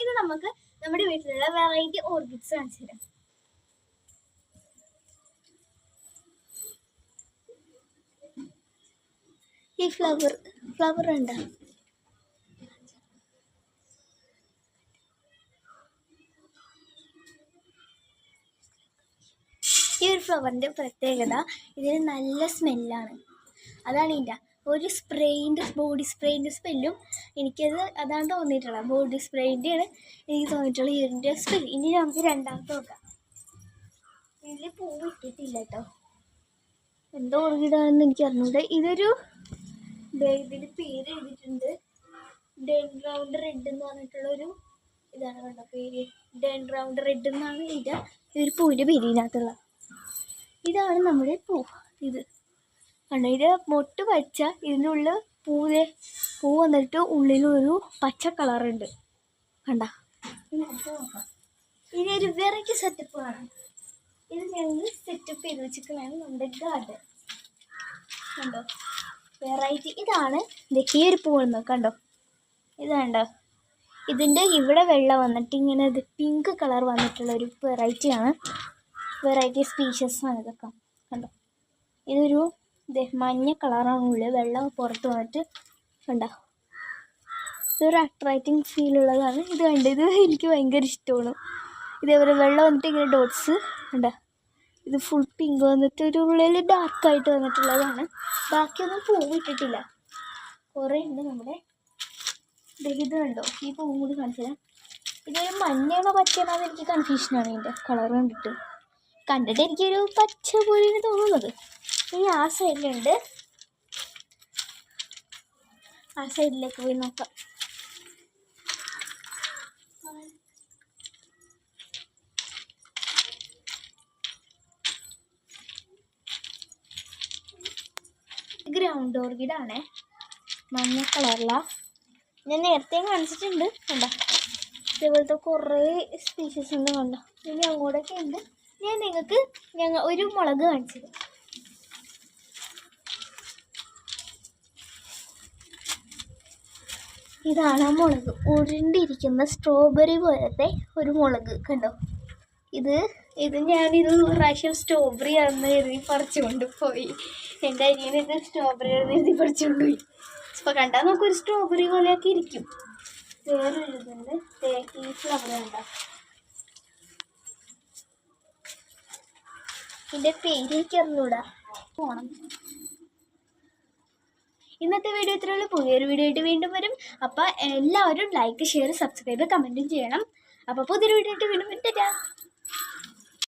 ഇത് നമുക്ക് നമ്മുടെ വീട്ടിലുള്ള വെറൈറ്റി ഓർക്കിഡ്സ് കാണിച്ചു തരാം. ഈ ഫ്ലവർ ഫ്ലവർ ഉണ്ടോ ഈ ഒരു ഫ്ലവറിന്റെ പ്രത്യേകത ഇതിന് നല്ല സ്മെല്ലാണ് അതാണ് ഇതിന്റെ ഒരു സ്പ്രേയിന്റെ ബോഡി സ്പ്രേയിന്റെ സ്മെല്ലും എനിക്കത് അതാണ് തോന്നിയിട്ടുള്ളത്. ബോഡി സ്പ്രേയിന്റെയാണ് എനിക്ക് തോന്നിയിട്ടുള്ളത് ഇതിന്റെ സ്പെൽ ഇനി നമുക്ക് രണ്ടാമത്തെ നോക്കാം. ഇതിൽ പൂ ഇട്ടിട്ടില്ല കേട്ടോ എന്തോ ഓർക്കിഡാണെന്ന് എനിക്ക് അറിഞ്ഞൂടെ. ഇതൊരു ഇതിൽ പേര് എഴുതിയിട്ടുണ്ട്. ഡെൻ റൗണ്ട് റെഡ് എന്ന് പറഞ്ഞിട്ടുള്ളൊരു ഇതാണ് കണ്ടോ പേര്. ഡെൻ റൗണ്ട് റെഡ് എന്നാണ് ഇതിന്റെ ഒരു പൂവിന്റെ പേര് ഇതിനകത്തുള്ള. ഇതാണ് നമ്മുടെ പൂ. ഇത് കണ്ടോ? ഇത് മൊട്ട് പച്ച ഉള്ളിൽ പൂവേ പൂ വന്നിട്ട് ഉള്ളിലൊരു പച്ച കളറുണ്ട്. കണ്ട? ഇനി ഒരു വെറൈറ്റി സെറ്റപ്പ് ആണ് ഇത് ഞങ്ങൾ സെറ്റപ്പ് ചെയ്ത് വെച്ചിരിക്കുന്നതാണ് നമ്മുടെ ഗാർഡൻ കണ്ടോ? വെറൈറ്റി ഇതാണ് ഈ ഒരു കണ്ടോ? ഇത് കണ്ടോ? ഇതിന്റെ ഇവിടെ വെള്ള വന്നിട്ട് ഇങ്ങനെ ഇത് പിങ്ക് കളർ വന്നിട്ടുള്ള ഒരു വെറൈറ്റിയാണ് വെറൈറ്റി സ്പീഷ്യസ് ആണ് ഇതൊക്കെ. കണ്ടോ? ഇതൊരു ദേ മഞ്ഞ കളറാണ് ഉള്ളിൽ വെള്ളം പുറത്ത് വന്നിട്ട് കണ്ട? ഇതൊരു അട്രാക്റ്റിംഗ് ഫീൽ ഉള്ളതാണ്. ഇത് കണ്ട ഇത് എനിക്ക് ഭയങ്കര ഇഷ്ടമാണ്. ഇതേപോലെ വെള്ളം വന്നിട്ട് ഇങ്ങനെ ഡോട്ട്സ് കണ്ട? ഇത് ഫുൾ പിങ്ക് വന്നിട്ട് ഒരു ഉള്ളിൽ ഡാർക്കായിട്ട് വന്നിട്ടുള്ളതാണ്. ബാക്കിയൊന്നും പൂവിട്ടിട്ടില്ല കുറേ ഉണ്ട് നമ്മുടെ. ഇത് കണ്ടോ? ഈ പൂവും കൂടി കാണിച്ചു തരാം. ഇതൊരു മഞ്ഞയാണോ പച്ചയാണോ എന്ന് എനിക്ക് കൺഫ്യൂഷനാണ് ഇതിന്റെ കളർ കണ്ടിട്ട്. കണ്ടിട്ട് എനിക്കൊരു പച്ച പോലെയാണ് തോന്നുന്നത്. ഇനി ആ സൈഡിലുണ്ട്. ആ സൈഡിലേക്ക് പോയി നോക്കാം. ഗ്രൗണ്ട് ഓർക്കിഡാണേ. മഞ്ഞ കളറില. ഞാൻ നേരത്തെ കാണിച്ചിട്ടുണ്ട്. കണ്ട? ഇതേപോലത്തെ കുറേ സ്പീഷീസ് ഉണ്ട് കണ്ടോ? ഇനി അങ്ങോട്ടൊക്കെ ഉണ്ട്. ഞാൻ നിങ്ങൾക്ക് ഞങ്ങൾ ഒരു മുളക് കാണിച്ചു ഇതാണ് മുളക്. ഉരുണ്ടിരിക്കുന്ന സ്ട്രോബെറി പോലത്തെ ഒരു മുളക് കണ്ടോ? ഇത് ഇത് ഞാനിത് പ്രാവശ്യം സ്ട്രോബെറി ആണെന്ന് എഴുതി പറിച്ചുകൊണ്ട് പോയി. എന്റെ അനിയൻ ഇത് സ്ട്രോബെറി ആണെന്ന് എഴുതി പറിച്ചുകൊണ്ട് പോയി. അപ്പോൾ കണ്ടാൽ നമുക്കൊരു സ്ട്രോബെറി പോലെയൊക്കെ ഇരിക്കും. വേറെ ദേ ഈ ഫ്ലവർ കണ്ടോ? ഇതിന്റെ പേര് എനിക്ക് അറിഞ്ഞൂടാ. പോണം. ഇന്നത്തെ വീഡിയോ ഇത്രയുള്ളൂ പുതിയൊരു വീഡിയോ ആയിട്ട് വീണ്ടും വരും. അപ്പോൾ എല്ലാവരും ലൈക്ക് ഷെയർ സബ്സ്ക്രൈബ് കമന്റും ചെയ്യണം. അപ്പോൾ പുതിയൊരു വീഡിയോ ആയിട്ട് വീണ്ടും വരും.